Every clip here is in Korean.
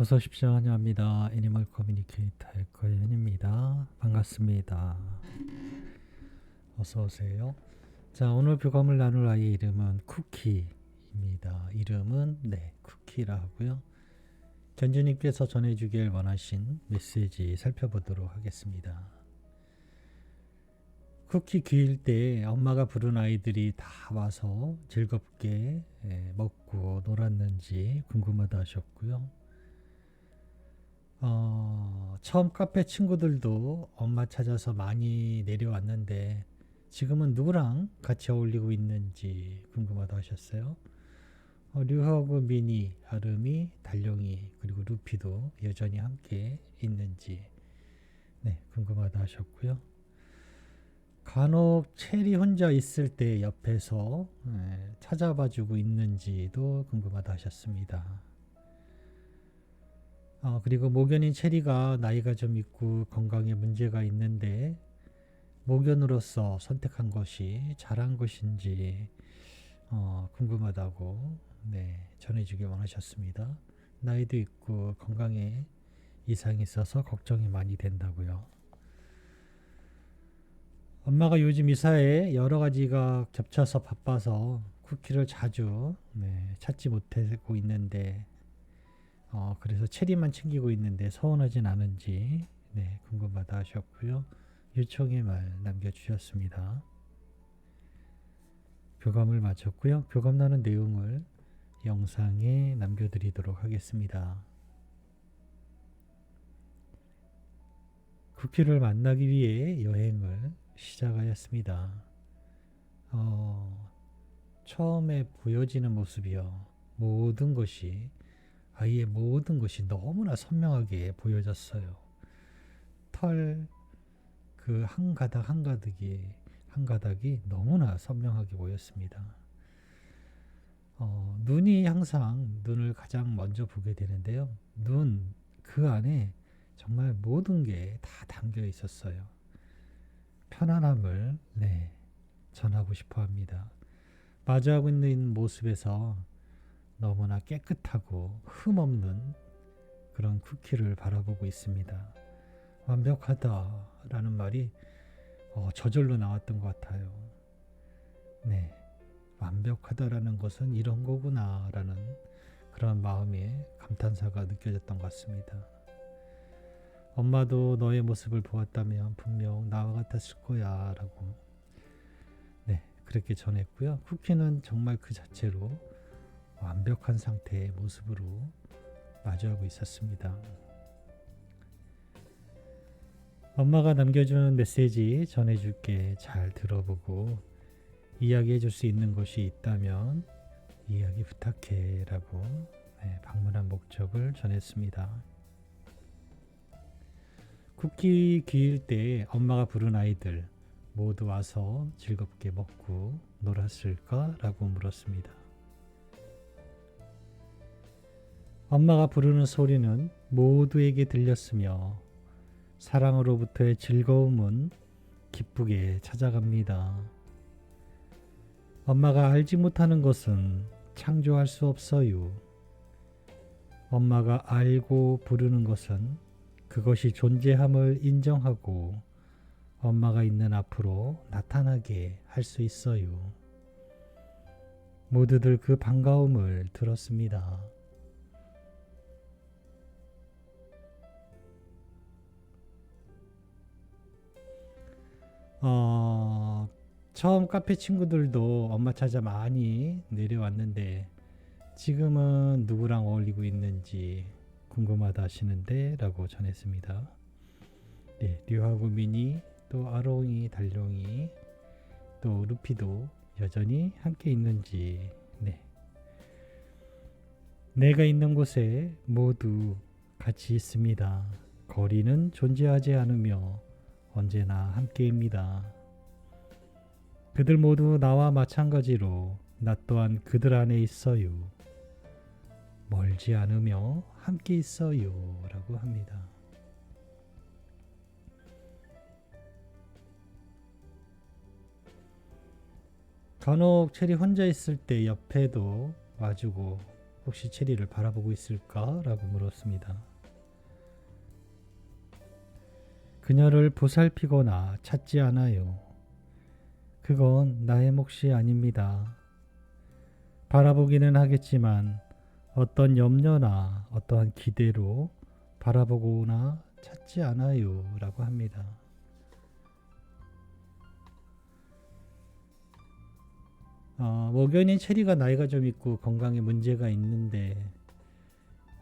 어서 오십시오. 환영합니다. 애니멀 커뮤니케이터의 거현입니다. 반갑습니다. 어서 오세요. 자, 오늘 교감을 나눌 아이의 이름은 쿠키입니다. 이름은 네, 쿠키라 하고요. 견주님께서 전해주길 원하신 메시지 살펴보도록 하겠습니다. 쿠키 귀일 때 엄마가 부른 아이들이 다 와서 즐겁게 예, 먹고 놀았는지 궁금하다 하셨고요. 어, 처음 카페 친구들도 엄마 찾아서 많이 내려왔는데 지금은 누구랑 같이 어울리고 있는지 궁금하다 하셨어요. 어, 류하고 미니, 아름이, 달룡이 그리고 루피도 여전히 함께 있는지 네 궁금하다 하셨고요. 간혹 체리 혼자 있을 때 옆에서 예, 찾아봐주고 있는지도 궁금하다 하셨습니다. 어, 그리고 모견인 체리가 나이가 좀 있고 건강에 문제가 있는데 모견으로서 선택한 것이 잘한 것인지 어, 궁금하다고 네, 전해주길 원하셨습니다. 나이도 있고 건강에 이상이 있어서 걱정이 많이 된다고요. 엄마가 요즘 이사에 여러 가지가 겹쳐서 바빠서 쿠키를 자주 네, 찾지 못하고 있는데 어, 그래서 체리만 챙기고 있는데 서운하진 않은지 네, 궁금하다 하셨고요. 요청의 말 남겨주셨습니다. 교감을 마쳤고요. 교감 나눈 내용을 영상에 남겨드리도록 하겠습니다. 쿠키를 만나기 위해 여행을 시작하였습니다. 어, 처음에 보여지는 모습이요. 모든 것이 아이의 모든 것이 너무나 선명하게 보여졌어요. 털 그 한 가닥 한 가닥이 한 가닥이 너무나 선명하게 보였습니다. 어, 눈이 항상 눈을 가장 먼저 보게 되는데요. 눈 그 안에 정말 모든 게 다 담겨 있었어요. 편안함을 네, 전하고 싶어 합니다. 마주하고 있는 모습에서 너무나 깨끗하고 흠없는 그런 쿠키를 바라보고 있습니다. 완벽하다라는 말이 어, 저절로 나왔던 것 같아요. 네. 완벽하다라는 것은 이런 거구나라는 그런 마음의 감탄사가 느껴졌던 것 같습니다. 엄마도 너의 모습을 보았다면 분명 나와 같았을 거야 라고 네 그렇게 전했고요. 쿠키는 정말 그 자체로 완벽한 상태의 모습으로 마주하고 있었습니다. 엄마가 남겨준 메시지 전해줄게 잘 들어보고 이야기해 줄 수 있는 것이 있다면 이야기 부탁해 라고 네, 방문한 목적을 전했습니다. 쿠키 귀일 때 엄마가 부른 아이들 모두 와서 즐겁게 먹고 놀았을까? 라고 물었습니다. 엄마가 부르는 소리는 모두에게 들렸으며 사랑으로부터의 즐거움은 기쁘게 찾아갑니다. 엄마가 알지 못하는 것은 창조할 수 없어요. 엄마가 알고 부르는 것은 그것이 존재함을 인정하고 엄마가 있는 앞으로 나타나게 할 수 있어요. 모두들 그 반가움을 들었습니다. 어, 처음 카페 친구들도 엄마 찾아 많이 내려왔는데 지금은 누구랑 어울리고 있는지 궁금하다 하시는데 라고 전했습니다. 네, 류하고 미니 또 아롱이 달룡이 또 루피도 여전히 함께 있는지 네. 내가 있는 곳에 모두 같이 있습니다. 거리는 존재하지 않으며 언제나 함께입니다. 그들 모두 나와 마찬가지로 나 또한 그들 안에 있어요. 멀지 않으며 함께 있어요. 라고 합니다. 간혹 체리 혼자 있을 때 옆에도 와주고 혹시 체리를 바라보고 있을까 라고 물었습니다. 그녀를 보살피거나 찾지 않아요. 그건 나의 몫이 아닙니다. 바라보기는 하겠지만 어떤 염려나 어떠한 기대로 바라보거나 찾지 않아요. 라고 합니다. 어, 목연인 체리가 나이가 좀 있고 건강에 문제가 있는데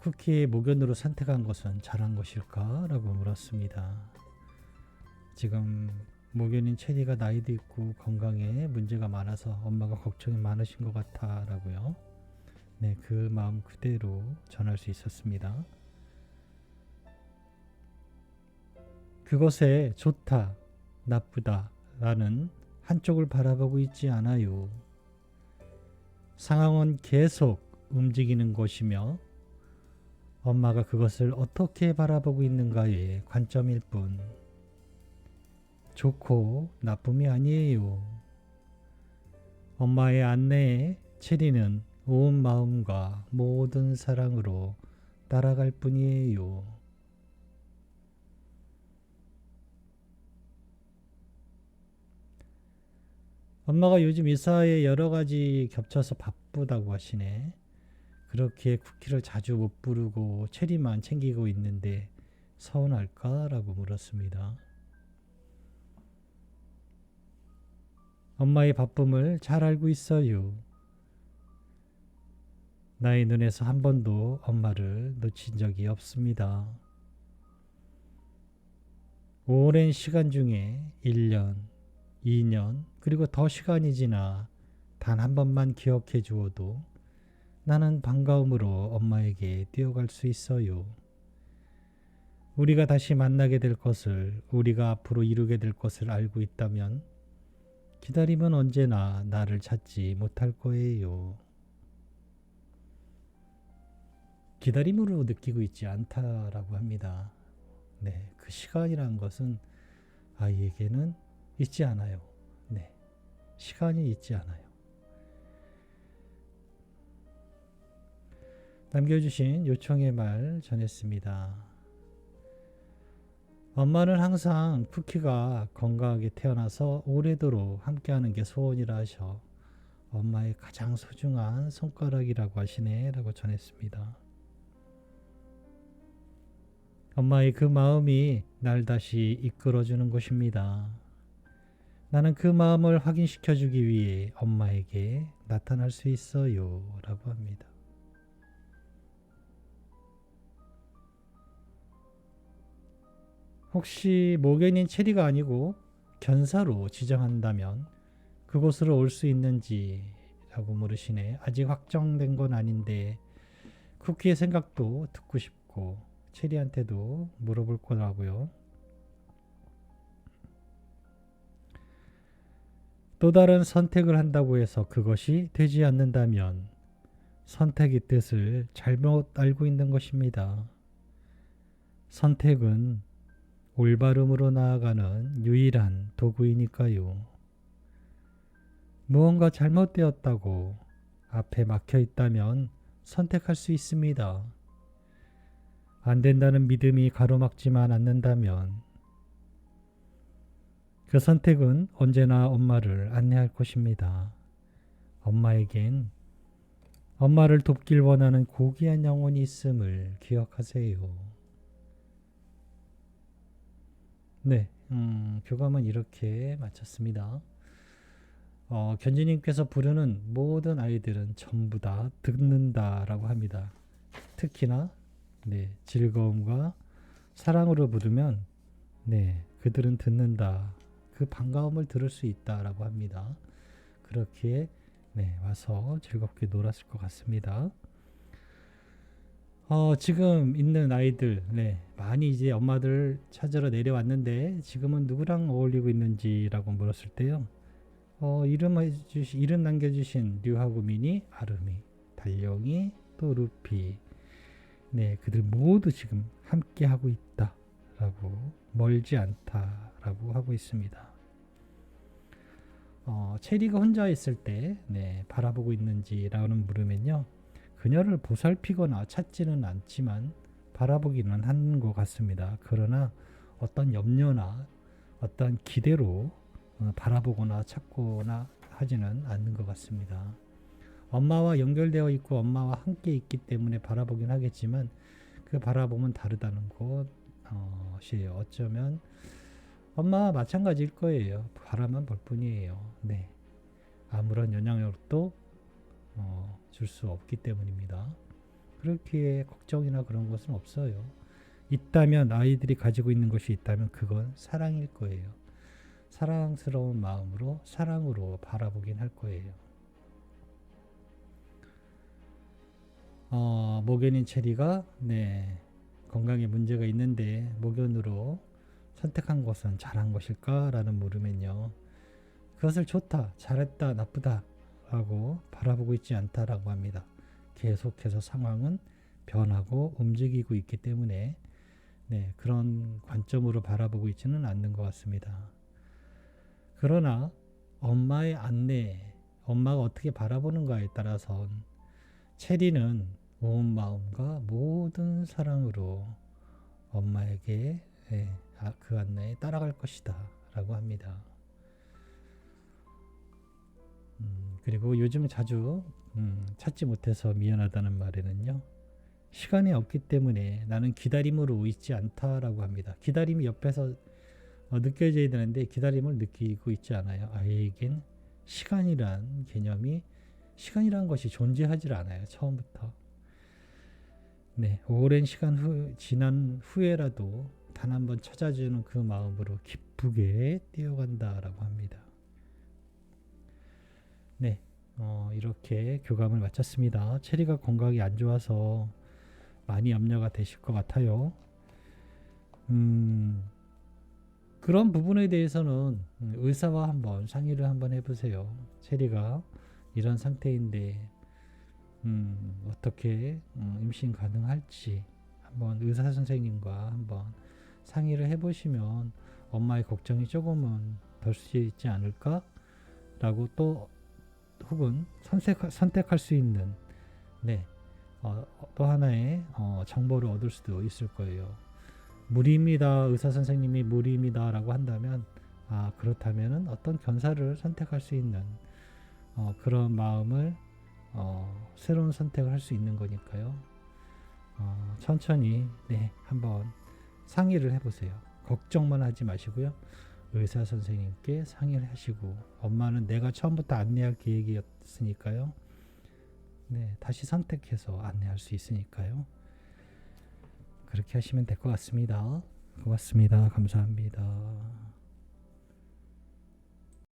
쿠키의 목연으로 선택한 것은 잘한 것일까? 라고 물었습니다. 지금 목연인 체리가 나이도 있고 건강에 문제가 많아서 엄마가 걱정이 많으신 것 같아 라고요. 네, 그 마음 그대로 전할 수 있었습니다. 그것에 좋다, 나쁘다 라는 한쪽을 바라보고 있지 않아요. 상황은 계속 움직이는 것이며 엄마가 그것을 어떻게 바라보고 있는가의 관점일 뿐 좋고 나쁨이 아니에요. 엄마의 안내에 체리는 온 마음과 모든 사랑으로 따라갈 뿐이에요. 엄마가 요즘 이사에 여러 가지 겹쳐서 바쁘다고 하시네. 그렇게 쿠키를 자주 못 부르고 체리만 챙기고 있는데 서운할까라고 물었습니다. 엄마의 바쁨을 잘 알고 있어요. 나의 눈에서 한 번도 엄마를 놓친 적이 없습니다. 오랜 시간 중에 1년, 2년, 그리고 더 시간이 지나 단 한 번만 기억해 주어도 나는 반가움으로 엄마에게 뛰어갈 수 있어요. 우리가 다시 만나게 될 것을, 우리가 앞으로 이루게 될 것을 알고 있다면 기다림은 언제나 나를 찾지 못할 거예요. 기다림으로 느끼고 있지 않다라고 합니다. 네, 그 시간이라는 것은 아이에게는 있지 않아요. 네, 시간이 있지 않아요. 남겨주신 요청의 말 전했습니다. 엄마는 항상 쿠키가 건강하게 태어나서 오래도록 함께하는 게 소원이라 하셔 엄마의 가장 소중한 손가락이라고 하시네 라고 전했습니다. 엄마의 그 마음이 날 다시 이끌어주는 것입니다. 나는 그 마음을 확인시켜 주기 위해 엄마에게 나타날 수 있어요. 라고 합니다. 혹시 목연인 체리가 아니고 견사로 지정한다면 그곳으로 올 수 있는지 라고 물으시네. 아직 확정된 건 아닌데 쿠키의 생각도 듣고 싶고 체리한테도 물어볼 거라고요. 또 다른 선택을 한다고 해서 그것이 되지 않는다면 선택의 뜻을 잘못 알고 있는 것입니다. 선택은 올바름으로 나아가는 유일한 도구이니까요. 무언가 잘못되었다고 앞에 막혀 있다면 선택할 수 있습니다. 안 된다는 믿음이 가로막지만 않는다면 그 선택은 언제나 엄마를 안내할 것입니다. 엄마에겐 엄마를 돕길 원하는 고귀한 영혼이 있음을 기억하세요. 네, 음, 교감은 이렇게 마쳤습니다. 어, 견지님께서 부르는 모든 아이들은 전부 다 듣는다라고 합니다. 특히나 네, 즐거움과 사랑으로 부르면 네, 그들은 듣는다. 그 반가움을 들을 수 있다라고 합니다. 그렇게 네, 와서 즐겁게 놀았을 것 같습니다. 어, 지금 있는 아이들, 네, 많이 이제 엄마들 찾으러 내려왔는데 지금은 누구랑 어울리고 있는지라고 물었을 때요. 어, 이름 해주시, 이름 남겨주신 류하구민이 아름이, 달령이, 또 루피, 네, 그들 모두 지금 함께 하고 있다라고 멀지 않다라고 하고 있습니다. 어, 체리가 혼자 있을 때 네, 바라보고 있는지라는 물으면요. 그녀를 보살피거나 찾지는 않지만 바라보기는 하는 것 같습니다. 그러나 어떤 염려나 어떤 기대로 어, 바라보거나 찾거나 하지는 않는 것 같습니다. 엄마와 연결되어 있고 엄마와 함께 있기 때문에 바라보긴 하겠지만 그 바라보면 다르다는 것이에요. 어쩌면 엄마와 마찬가지일 거예요. 바라만 볼 뿐이에요. 네. 아무런 영향력도 어, 줄 수 없기 때문입니다. 그렇기에 걱정이나 그런 것은 없어요. 있다면 아이들이 가지고 있는 것이 있다면 그건 사랑일 거예요. 사랑스러운 마음으로 사랑으로 바라보긴 할 거예요. 어, 목연인 체리가 네, 건강에 문제가 있는데 목연으로 선택한 것은 잘한 것일까라는 물으면요. 그것을 좋다, 잘했다, 나쁘다 라고 바라보고 있지 않다라고 합니다. 계속해서 상황은 변하고 움직이고 있기 때문에 네, 그런 관점으로 바라보고 있지는 않는 것 같습니다. 그러나 엄마의 안내, 엄마가 어떻게 바라보는가에 따라선 체리는 온 마음과 모든 사랑으로 엄마에게 예, 아, 그 안내에 따라갈 것이다 라고 합니다. 음, 그리고 요즘 자주 음, 찾지 못해서 미안하다는 말에는요. 시간이 없기 때문에 나는 기다림으로 있지 않다라고 합니다. 기다림이 옆에서 어, 느껴져야 되는데 기다림을 느끼고 있지 않아요. 아이에겐 시간이란 개념이 시간이란 것이 존재하지 않아요. 처음부터. 네, 오랜 시간 후 지난 후에라도 단 한 번 찾아주는 그 마음으로 기쁘게 뛰어간다라고 합니다. 네, 어, 이렇게 교감을 마쳤습니다. 체리가 건강이 안 좋아서 많이 염려가 되실 것 같아요. 음, 그런 부분에 대해서는 의사와 한번 상의를 한번 해보세요. 체리가 이런 상태인데 음, 어떻게 음, 임신 가능할지 한번 의사 선생님과 한번 상의를 해보시면 엄마의 걱정이 조금은 덜 수 있지 않을까라고 또 혹은 선택, 선택 할 수 있는 네, 어, 또 하나의 어, 정보를 얻을 수도 있을 거예요. 무리입니다. 의사 선생님이 무리입니다라고 한다면 아 그렇다면은 어떤 견사를 선택할 수 있는 어, 그런 마음을 어, 새로운 선택을 할 수 있는 거니까요. 어, 천천히 네 한번 상의를 해보세요. 걱정만 하지 마시고요. 의사 선생님께 상의를 하시고 엄마는 내가 처음부터 안내할 계획이었으니까요. 네, 다시 선택해서 안내할 수 있으니까요. 그렇게 하시면 될 것 같습니다. 고맙습니다. 감사합니다.